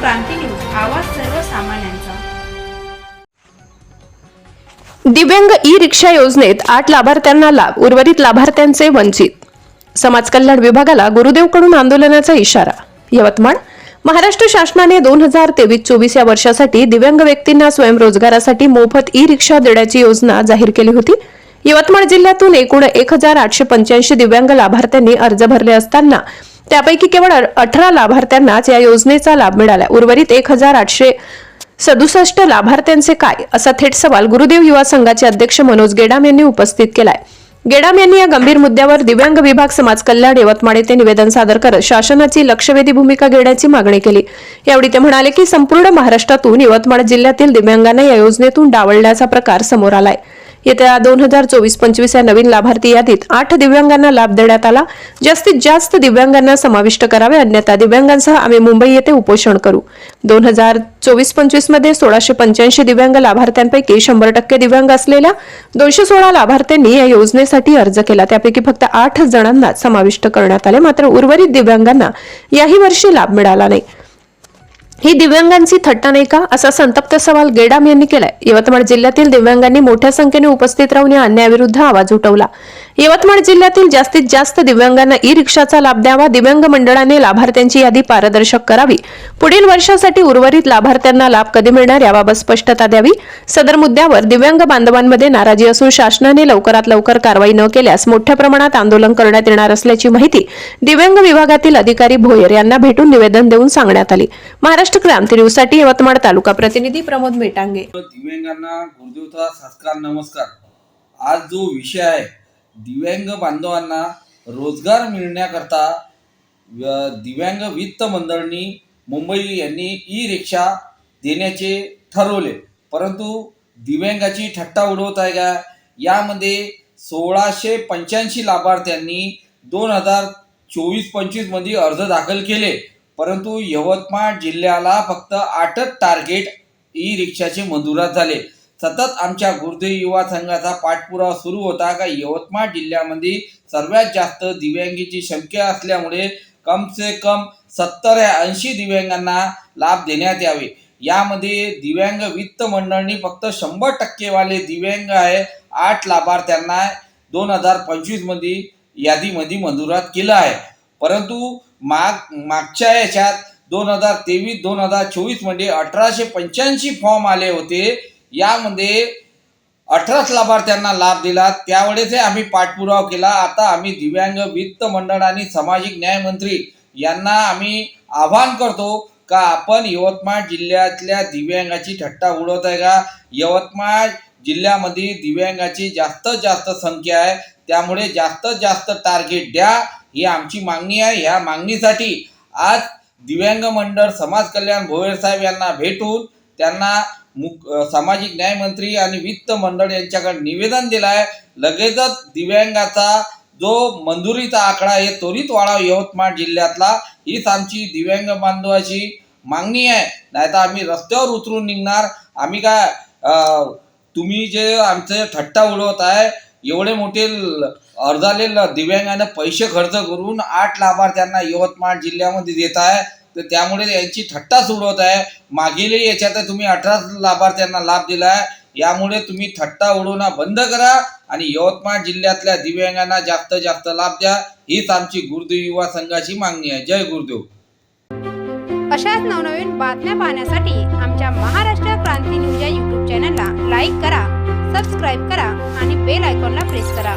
क्रांती news आवाज सर्वसामान्यांचा. दिव्यांग ई रिक्षा योजनेत आठ लाभार्थ्यांना लाभ उर्वरित लाभार्थ्यांचे वंचित. समाज कल्याण विभागाला गुरुदेवकडून आंदोलनाचा इशारा. यवतमाळ महाराष्ट्र शासनाने दोन हजार तेवीस चोवीस या वर्षासाठी दिव्यांग व्यक्तींना स्वयंरोजगारासाठी मोफत ई रिक्षा देण्याची योजना जाहीर केली होती. यवतमाळ जिल्ह्यातून एकूण एक हजार आठशे पंच्याऐंशी दिव्यांग लाभार्थ्यांनी अर्ज भरले असताना त्यापैकी केवळ अठरा लाभार्थ्यांनाच या योजनेचा लाभ मिळाला. उर्वरित एक हजार आठशे सदुसष्ट लाभार्थ्यांचे काय? असा थेट सवाल गुरुदेव युवा संघाचे अध्यक्ष मनोज गेडाम यांनी उपस्थित केलाय. गेडाम यांनी या गंभीर मुद्द्यावर दिव्यांग विभाग समाज कल्याण यवतमाळ येथे निवेदन सादर करत शासनाची लक्षवेधी भूमिका घेण्याची मागणी केली. यावेळी ते म्हणाले की संपूर्ण महाराष्ट्रातून यवतमाळ जिल्ह्यातील दिव्यांगांना या योजनेतून डावलण्याचा प्रकार समोर आलाय. येत्या दोन हजार चोवीस पंचवीस या नवीन लाभार्थी यादीत आठ दिव्यांगांना लाभ देण्यात आला. जास्तीत जास्त दिव्यांगांना समाविष्ट करावे अन्यथा दिव्यांगांसह आम्ही मुंबई येथे उपोषण करू. दोन हजार चोवीस पंचवीसमध्ये सोळाशे पंच्याऐंशी दिव्यांग लाभार्थ्यांपैकी शंभर टक्के दिव्यांग असलेल्या दोनशे सोळा लाभार्थ्यांनी या योजनेसाठी अर्ज केला. त्यापैकी फक्त आठ जणांना समाविष्ट करण्यात आले. मात्र उर्वरित दिव्यांगांना याही वर्षी लाभ मिळाला नाही. ही दिव्यांगांची थट्टा नाही का? असा संतप्त सवाल गेडाम यांनी केलाय. यवतमाळ जिल्ह्यातील दिव्यांगांनी मोठ्या संख्येने उपस्थित राहून या अन्यायाविरुद्ध आवाज उठवला. यवतमाळ जिल्ह्यातील जास्तीत जास्त दिव्यांगांना ई रिक्षाचा लाभ द्यावा. दिव्यांग मंडळाने लाभार्थ्यांची यादी पारदर्शक करावी. पुढील वर्षासाठी उर्वरित लाभार्थ्यांना लाभ कधी मिळणार याबाबत स्पष्टता द्यावी. सदर मुद्द्यावर दिव्यांग बांधवांमध्ये नाराजी असून शासनाने लवकरात लवकर कारवाई न केल्यास मोठ्या प्रमाणात आंदोलन करण्यात येणार असल्याची माहिती दिव्यांग विभागातील अधिकारी भोयर यांना भेटून निवेदन देऊन सांगण्यात आली. महाराष्ट्र क्रांती न्यूजसाठी यवतमाळ तालुका प्रतिनिधी प्रमोद मेटांगे. दिव्यांगांना नमस्कार. आज जो विषय आहे दिव्यांग बांधवांना रोजगार मिळण्याकरता व- दिव्यांग वित्त मंडळनी मुंबई यांनी ई रिक्षा देण्याचे ठरवले. परंतु दिव्यांगाची ठट्टा उडवत आहे का? यामध्ये सोळाशे पंच्याऐंशी लाभार्थ्यांनी दोन हजार चोवीस पंचवीसमध्ये अर्ज दाखल केले. परंतु यवतमाळ जिल्ह्याला फक्त आठच टार्गेट ई रिक्षाचे मंजुरात झाले. सतत आमच्या गुरुदेव युवा संघाचा पाठपुरावा सुरू होता. का यवतमाळ जिल्ह्यामध्ये सर्वात जास्त दिव्यांगीची संख्या असल्यामुळे कम से कम सत्तर या ऐंशी दिव्यांगांना लाभ देण्यात यावे. यामध्ये दिव्यांग वित्त मंडळनी फक्त शंभर टक्केवाले दिव्यांग आहे आठ लाभार्थ्यांना दोन हजार पंचवीसमध्ये यादीमध्ये मंजुरात केलं आहे. परंतु माग मागच्या याच्यात दोन हजार तेवीस दोन हजार चोवीसमध्ये अठराशे पंच्याऐंशी फॉर्म आले होते. यामध्ये अठराच लाभार्थ्यांना लाभ दिला. त्यावेळेस आम्ही पाठपुरावा केला. आता आम्ही दिव्यांग वित्त मंडळ आणि सामाजिक न्याय मंत्री यांना आम्ही आवाहन करतो का आपण यवतमाळ जिल्ह्यातल्या दिव्यांगाची ठट्टा उडवत आहे का? यवतमाळ जिल्ह्यामध्ये दिव्यांगाची जास्तीत जास्त संख्या आहे. त्यामुळे जास्तीत जास्त टार्गेट द्या. ही आमची मागणी आहे. ह्या मागणीसाठी आज दिव्यांग मंडळ समाज कल्याण भोयर साहेब यांना भेटून त्यांना मुक सामाजिक न्याय मंत्री आणि वित्त मंडळ यांच्याकडे निवेदन दिलं आहे लगेचच दिव्यांगाचा जो मंजुरीचा आकडा आहे त्वरित वाढावा यवतमाळ जिल्ह्यातला. हीच आमची दिव्यांग बांधवाची मागणी आहे. नाहीतर आम्ही रस्त्यावर उतरून निघणार. आम्ही काय तुम्ही जे आमचे ठट्टा उडवत आहे एवढे मोठे अर्धाले दिव्यांगाने पैसे खर्च करून आठ लाभार्थ्यांना यवतमाळ जिल्ह्यामध्ये देत आहे. तर त्यामुळे यांची थट्टा उडवत आहे. मागील याच्यात तुम्ही अठरा लाभार्थ्यांना लाभ दिला आहे यामुळे तुम्ही थट्टा उडवणं बंद करा आणि यवतमाळ जिल्ह्यातल्या दिव्यांगांना जास्त जास्त लाभ द्या. हीच आमची गुरुदेव युवा संघाची मागणी आहे. जय गुरुदेव. अशाच नवनवीन बातम्या पाहण्यासाठी आमच्या महाराष्ट्र क्रांती न्यूज या युट्यूब चॅनलला लाईक करा सबस्क्राईब करा आणि बेल आयकॉनला प्रेस करा.